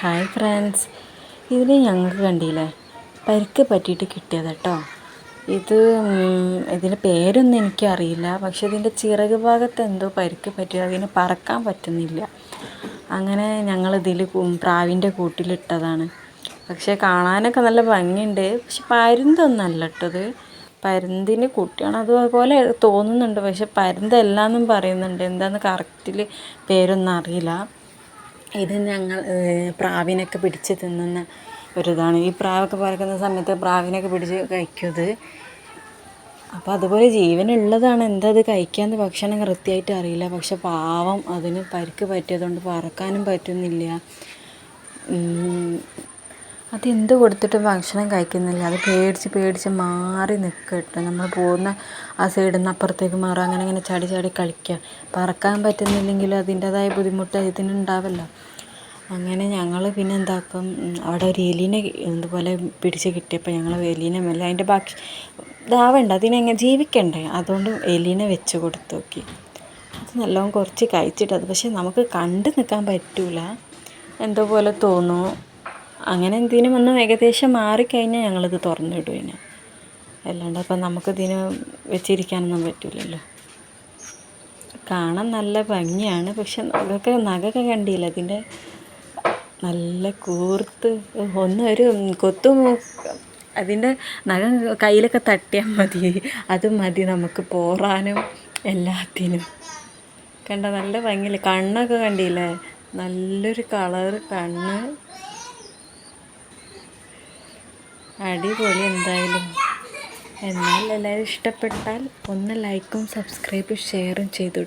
Hi friends ഇതിന് ഞങ്ങൾക്ക് കണ്ടില്ലേ? പരിക്ക് പറ്റിയിട്ട് കിട്ടിയത് കേട്ടോ. ഇത് ഇതിന്റെ പേരൊന്നും എനിക്കറിയില്ല. പക്ഷേ ഇതിന്റെ ചിറക് ഭാഗത്ത് എന്തോ പരിക്ക് പറ്റി അതിന് പറക്കാൻ പറ്റുന്നില്ല. അങ്ങനെ ഞങ്ങളിതിൽ ഇതിൽ പ്രാവിന്റെ കൂട്ടിലിട്ടതാണ്. പക്ഷേ കാണാനൊക്കെ നല്ല ഭംഗിയുണ്ട്. പക്ഷെ പരുന്തൊന്നല്ല ഇട്ടത് പരുന്തിന് കുട്ടിയാണ്. അതുപോലെ തോന്നുന്നുണ്ട്. പക്ഷെ പരുന്തല്ലാന്നും പറയുന്നുണ്ട്. എന്താണെന്ന് കറക്റ്റിൽ പേരൊന്നും അറിയില്ല. ഇത് ഞങ്ങൾ പ്രാവിനൊക്കെ പിടിച്ച് തിന്നുന്ന ഒരിതാണ്. ഈ പ്രാവൊക്കെ പറക്കുന്ന സമയത്ത് പ്രാവിനൊക്കെ പിടിച്ച് കഴിക്കുന്നത് അപ്പോൾ അതുപോലെ ജീവനുള്ളതാണ്. എന്താ അത് കഴിക്കാന്ന് ഭക്ഷണം കൃത്യമായിട്ട് അറിയില്ല. പക്ഷെ പാവം അതിന് പരിക്ക് പറ്റിയതുകൊണ്ട് പറക്കാനും പറ്റുന്നില്ല. അതെന്ത് കൊടുത്തിട്ടും ഭക്ഷണം കഴിക്കുന്നില്ല. അത് പേടിച്ച് പേടിച്ച് മാറി നിൽക്കട്ടെ നമ്മൾ പോകുന്ന ആ സൈഡിൽ നിന്ന് അപ്പുറത്തേക്ക് മാറുക അങ്ങനെ അങ്ങനെ ചാടി ചാടി കളിക്കുക പറക്കാൻ പറ്റുന്നില്ലെങ്കിൽ അതിന്റെതായ ബുദ്ധിമുട്ട് ഇതിനുണ്ടാവല്ലോ. അങ്ങനെ ഞങ്ങൾ പിന്നെ എന്താക്കും അവിടെ ഒരു എലീനെ ഇതുപോലെ പിടിച്ച് കിട്ടിയപ്പോൾ ഞങ്ങൾ എലീനെ മെല്ലെ അതിന്റെ ഭക്ഷ ഇതാവണ്ട അതിനെങ്ങനെ ജീവിക്കണ്ടേ? അതുകൊണ്ട് എലീനെ വെച്ച് കൊടുത്തു നോക്കി. അത് നല്ലോണം കുറച്ച് കഴിച്ചിട്ടത് പക്ഷെ നമുക്ക് കണ്ടു നിൽക്കാൻ പറ്റൂല. എന്തോ പോലെ തോന്നും. അങ്ങനെ എന്തിനും ഒന്ന് ഏകദേശം മാറിക്കഴിഞ്ഞാൽ ഞങ്ങളിത് തുറന്നിടും ഇനി അല്ലാണ്ട് അപ്പം നമുക്കിതിന് വെച്ചിരിക്കാനൊന്നും പറ്റില്ലല്ലോ കാണാൻ നല്ല ഭംഗിയാണ് പക്ഷെ നഗൊക്കെ നഗൊക്കെ കണ്ടില്ല? അതിന്റെ നല്ല കൂർത്ത് ഒന്നൊരു കൊത്തും അതിന്റെ നഗ കയ്യിലൊക്കെ തട്ടിയാൽ മതി. അത് മതി നമുക്ക് പോറാനും എല്ലാത്തിനും. കണ്ട? നല്ല ഭംഗിയില്ല? കണ്ണൊക്കെ കണ്ടില്ലേ? നല്ലൊരു കളറ് കണ്ണ്. അടിപൊളി എന്തായാലും. എന്നാൽ എല്ലാവരും ഇഷ്ടപ്പെട്ടാൽ ഒന്ന് ലൈക്കും സബ്സ്ക്രൈബും ഷെയറും ചെയ്തു